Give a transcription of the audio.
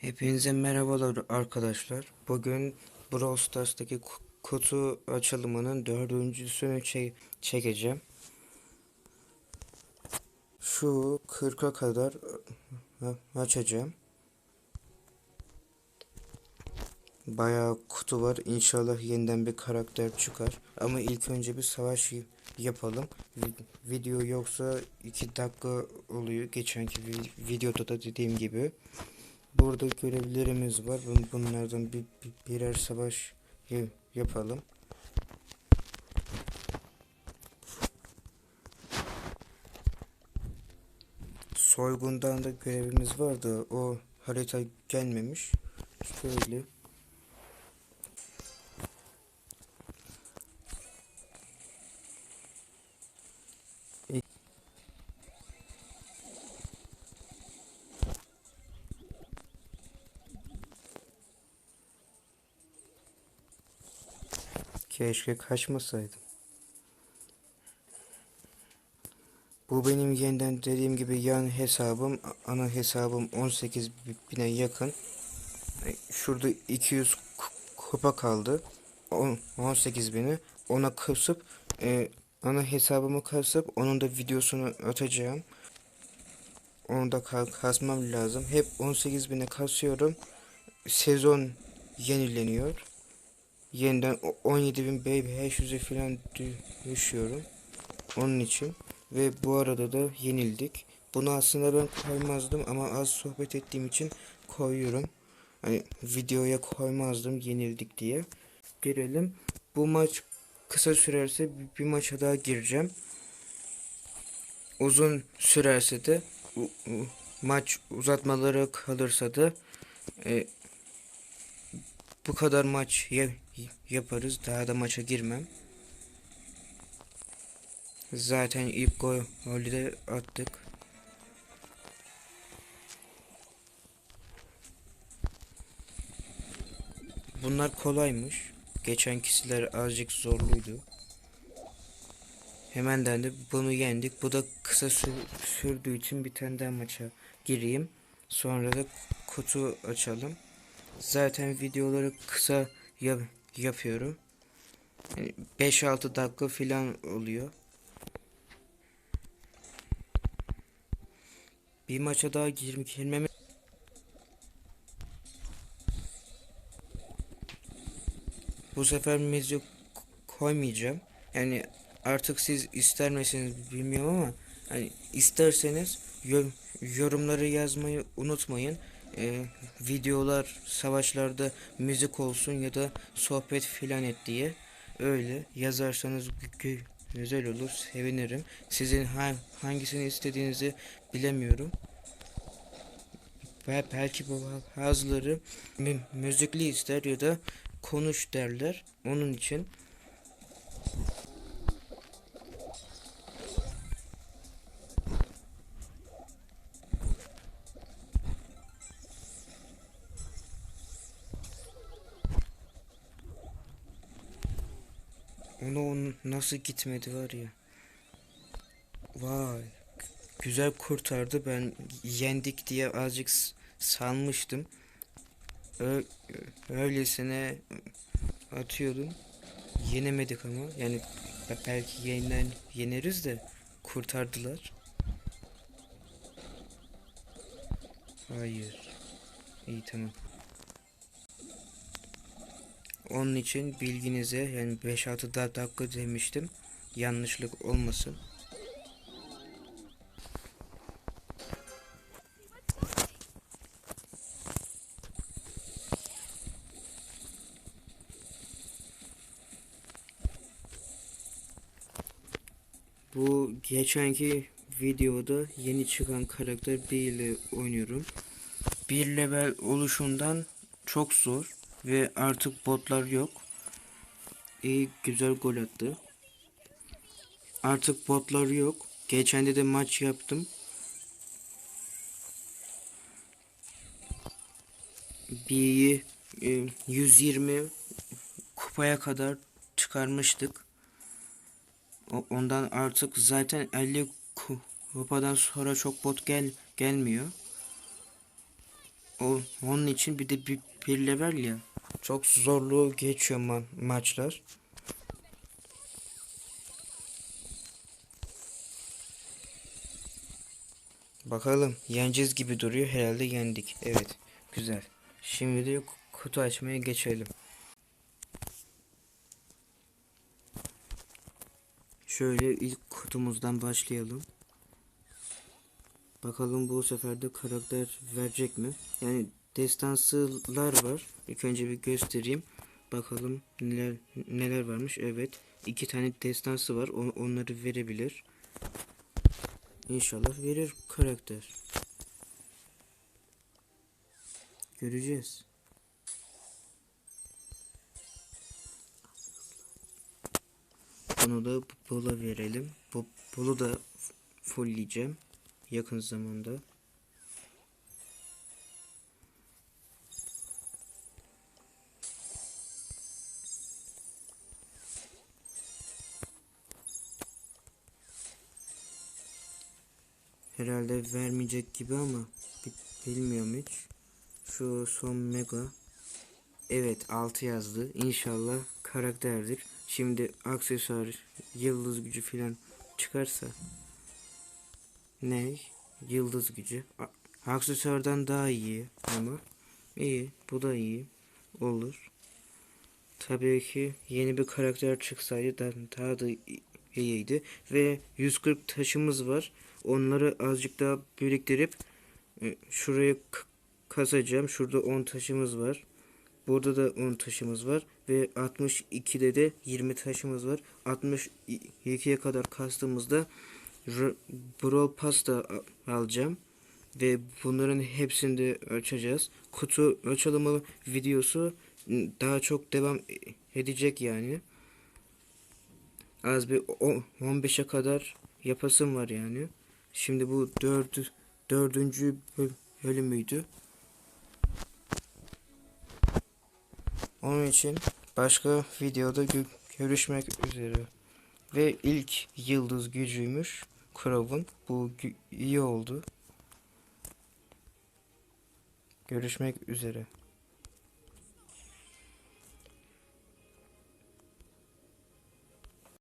Hepinize merhabalar arkadaşlar. Bugün Brawl Stars'taki ku- kutu açılımının dördüncüsünü çe- çekeceğim. Şu 40'a kadar e, açacağım. Bayağı kutu var. İnşallah yeniden bir karakter çıkar. Ama ilk önce bir savaş yapalım. Vi- video yoksa 2 dakika oluyor. Geçenki vi- videoda da dediğim gibi. Burada görevlerimiz var. Bun- Bunlardan bir, bir- birer savaş yapalım. Soygundan da görevimiz var da o harita gelmemiş. Şöyle. Keşke kaçmasaydım. Bu benim yeniden dediğim gibi yan hesabım. Ana hesabım 18 bine yakın. Şurada 200 ku- kupa kaldı. On- 18 bini. Ona kısıp e, ana hesabımı kasıp onun da videosunu atacağım. Onu da ka- kasmam lazım. Hep 18 bine kasıyorum. Sezon yenileniyor. Yeniden o- 17.500'e falan dü- düşüyorum. Onun için. Ve bu arada da yenildik. Bunu aslında ben koymazdım ama az sohbet ettiğim için koyuyorum. Hani videoya koymazdım yenildik diye. Girelim. Bu maç kısa sürerse bir, maça daha gireceğim. Uzun sürerse de maç uzatmaları kalırsa da e, bu kadar maç ya- yaparız. Daha da maça girmem. Zaten ilk gol golü de attık. Bunlar kolaymış. Geçen kişiler azıcık zorluydu. Hemenden de bunu yendik. Bu da kısa sü- sürdüğü için bir tane daha maça gireyim. Sonra da kutu açalım. Zaten videoları kısa yap- yapıyorum. Yani 5-6 dakika falan oluyor. Bir maça daha gir girmeme Bu sefer müzik koymayacağım. Yani artık siz ister misiniz bilmiyorum ama hani isterseniz yo- yorumları yazmayı unutmayın. Ee, videolar savaşlarda müzik olsun ya da sohbet filan et diye öyle yazarsanız gü- güzel olur sevinirim. Sizin ha- hangisini istediğinizi bilemiyorum. Ve belki bazıları mü- müzikli ister ya da konuş derler. Onun için onu onun nasıl gitmedi var ya. Vay. Güzel kurtardı. Ben yendik diye azıcık sanmıştım. Ö öylesine atıyordum. Yenemedik ama. Yani be- belki yeniden yeneriz de kurtardılar. Hayır. İyi tamam. Onun için bilginize yani 5-6 da- dakika demiştim. Yanlışlık olmasın. Bu geçenki videoda yeni çıkan karakter B ile oynuyorum. Bir level oluşundan çok zor ve artık botlar yok. İyi güzel gol attı. Artık botlar yok. Geçen de de maç yaptım. B'yi e, 120 kupaya kadar çıkarmıştık. O- Ondan artık zaten 50 ku- kupadan sonra çok bot gel gelmiyor. O, onun için bir de bir, bir level ya. Çok zorlu geçiyor ma- maçlar. Bakalım yeneceğiz gibi duruyor. Herhalde yendik. Evet. Güzel. Şimdi de kutu açmaya geçelim. Şöyle ilk kutumuzdan başlayalım. Bakalım bu sefer de karakter verecek mi? Yani destansılar var. İlk önce bir göstereyim. Bakalım neler neler varmış. Evet. iki tane destansı var. On- onları verebilir. İnşallah verir karakter. Göreceğiz. Bunu da Bula verelim. Bu Bulu da fullleyeceğim yakın zamanda. Herhalde vermeyecek gibi ama bi- bilmiyorum hiç. Şu son mega. Evet 6 yazdı. İnşallah karakterdir. Şimdi aksesuar, yıldız gücü filan çıkarsa. Ne? Yıldız gücü. A- daha iyi ama. iyi. Bu da iyi. Olur. Tabii ki yeni bir karakter çıksaydı da daha da iyiydi. Ve 140 taşımız var. Onları azıcık daha biriktirip e, şuraya kasacağım. Şurada 10 taşımız var. Burada da 10 taşımız var. Ve 62'de de 20 taşımız var. 62'ye kadar kastığımızda R- Brawl Pass da alacağım. Ve bunların hepsini de açacağız. Kutu açılımı videosu m, daha çok devam e- edecek yani. Az bir o- 15'e kadar yapasım var yani. Şimdi bu dördü, dördüncü böl- bölümüydü. Onun için başka videoda gö- görüşmek üzere. Ve ilk yıldız gücüymüş Crow'un. Bu iyi oldu. Görüşmek üzere.